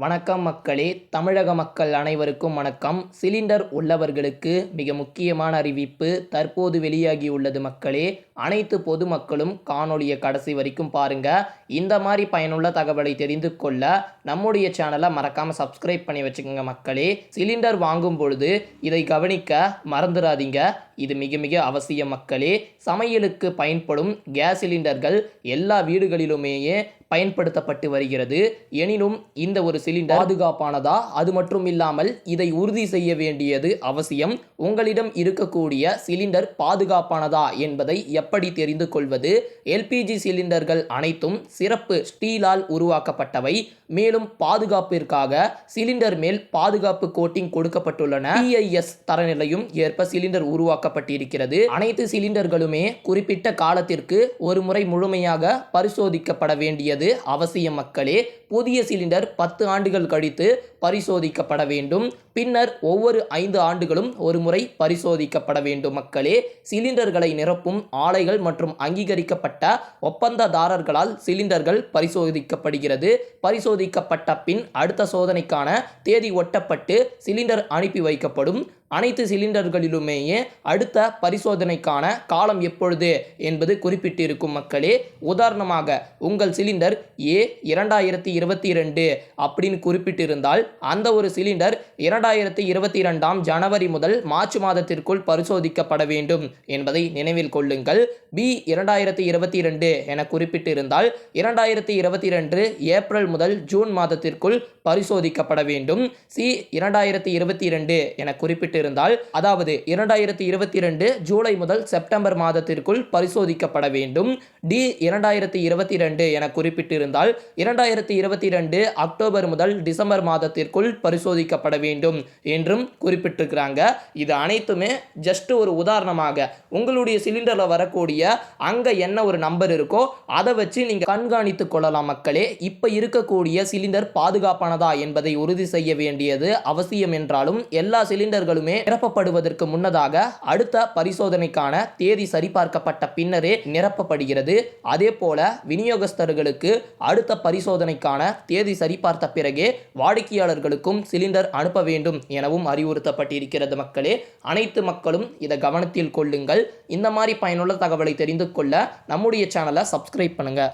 வணக்கம் மக்களே. தமிழக மக்கள் அனைவருக்கும் வணக்கம். சிலிண்டர் உள்ளவர்களுக்கு மிக முக்கியமான அறிவிப்பு தற்போது வெளியாகியுள்ளது மக்களே. அனைத்து பொதுமக்களும் காணொளியை கடைசி வரைக்கும் பாருங்க. இந்த மாதிரி பயனுள்ள தகவலை தெரிந்து கொள்ள நம்முடைய சேனலை மறக்காம சப்ஸ்கிரைப் பண்ணி வச்சுக்கோங்க மக்களே. சிலிண்டர் வாங்கும் பொழுது இதை கவனிக்க மறந்துடாதீங்க. இது மிக மிக அவசியம் மக்களே. சமையலுக்கு பயன்படும் கேஸ் சிலிண்டர்கள் எல்லா வீடுகளிலுமேயே பயன்படுத்தப்பட்டு வருகிறது. எனினும் இந்த ஒரு சிலிண்டர் பாதுகாப்பானதா? அது மட்டும் இல்லாமல் இதை உறுதி செய்ய வேண்டியது அவசியம். உங்களிடம் இருக்கக்கூடிய சிலிண்டர் பாதுகாப்பானதா என்பதை எப்படி தெரிந்து கொள்வது? எல்பிஜி சிலிண்டர்கள் அனைத்தும் சிறப்பு ஸ்டீலால் உருவாக்கப்பட்டவை. மேலும் பாதுகாப்பிற்காக சிலிண்டர் மேல் பாதுகாப்பு கோட்டிங் கொடுக்கப்பட்டுள்ளன. டிஐஎஸ் தரநிலையும் ஏற்ப சிலிண்டர் உருவாக்கப்பட்டிருக்கிறது. அனைத்து சிலிண்டர்களுமே குறிப்பிட்ட காலத்திற்கு ஒரு முறை முழுமையாக பரிசோதிக்கப்பட வேண்டியது அவசியம் மக்களே புதிய சிலிண்டர் பத்து ஆண்டுகள் கழித்து பரிசோதிக்கப்பட வேண்டும். பின்னர் ஒவ்வொரு ஐந்து ஆண்டுகளும் ஒரு முறை பரிசோதிக்கப்பட வேண்டும் மக்களே. சிலிண்டர்களை நிரப்பும் ஆலைகள் மற்றும் அங்கீகரிக்கப்பட்ட ஒப்பந்ததாரர்களால் சிலிண்டர்கள் பரிசோதிக்கப்படுகிறது. பரிசோதிக்கப்பட்ட பின் அடுத்த சோதனைக்கான தேதி ஒட்டப்பட்டு சிலிண்டர் அனுப்பி வைக்கப்படும். அனைத்து சிலிண்டர்களிலுமேயே அடுத்த பரிசோதனைக்கான காலம் எப்பொழுது என்பது குறிப்பிட்டிருக்கும் மக்களே உதாரணமாக உங்கள் சிலிண்டர் ஏ இரண்டாயிரத்தி இருபத்தி ரெண்டு அப்படின்னு குறிப்பிட்டிருந்தால் அந்த ஒரு சிலிண்டர் இரண்டாயிரத்தி இருபத்தி ரெண்டாம் ஜனவரி முதல் மார்ச் மாதத்திற்குள் பரிசோதிக்கப்பட வேண்டும் என்பதை நினைவில் கொள்ளுங்கள். பி இரண்டாயிரத்தி இருபத்தி ரெண்டு என குறிப்பிட்டிருந்தால் இரண்டாயிரத்தி இருபத்தி ரெண்டு ஏப்ரல் முதல் ஜூன் மாதத்திற்குள் பரிசோதிக்கப்பட வேண்டும். சி இரண்டாயிரத்தி இருபத்தி ரெண்டு என குறிப்பிட்டு குறிப்பிட்டிருந்தால் அதாவது இரண்டாயிரத்தி இருபத்தி ரெண்டு ஜூலை முதல் செப்டம்பர் மாதத்திற்குள் பரிசோதிக்கப்பட வேண்டும். டி இரண்டாயிரத்தி இருபத்தி ரெண்டு என குறிப்பிட்டிருந்தால் இரண்டாயிரத்தி இருபத்தி ரெண்டு அக்டோபர் முதல் டிசம்பர் மாதத்திற்குள் பரிசோதிக்கப்பட வேண்டும் என்றும் குறிப்பிட்டிருக்கிறாங்க. இது அனைத்துமே ஜஸ்ட் ஒரு உதாரணமாக உங்களுடைய சிலிண்டரில் வரக்கூடிய அங்கே என்ன ஒரு நம்பர் இருக்கோ அதை வச்சு நீங்கள் கண்காணித்து கொள்ளலாம் மக்களே. இப்போ இருக்கக்கூடிய சிலிண்டர் பாதுகாப்பானதா என்பதை உறுதி செய்ய வேண்டியது அவசியம் என்றாலும் எல்லா சிலிண்டர்களுமே நிரப்பப்படுவதற்கு முன்னதாக அடுத்த பரிசோதனைக்கான தேதி சரிபார்க்கப்பட்ட பின்னரே நிரப்பப்படுகிறது. அதே போல விநியோகஸ்தர்களுக்கு அடுத்த பரிசோதனைக்கான தேதி சரிபார்த்த பிறகே வாடிக்கையாளர்களுக்கும் சிலிண்டர் அனுப்ப வேண்டும் எனவும் அறிவுறுத்தப்பட்டிருக்கிறது மக்களே. அனைத்து மக்களும் இதை கவனத்தில் கொள்ளுங்கள். இந்த மாதிரி பயனுள்ள தகவலை தெரிந்து கொள்ள நம்முடைய சேனலை சப்ஸ்கிரைப் பண்ணுங்கள்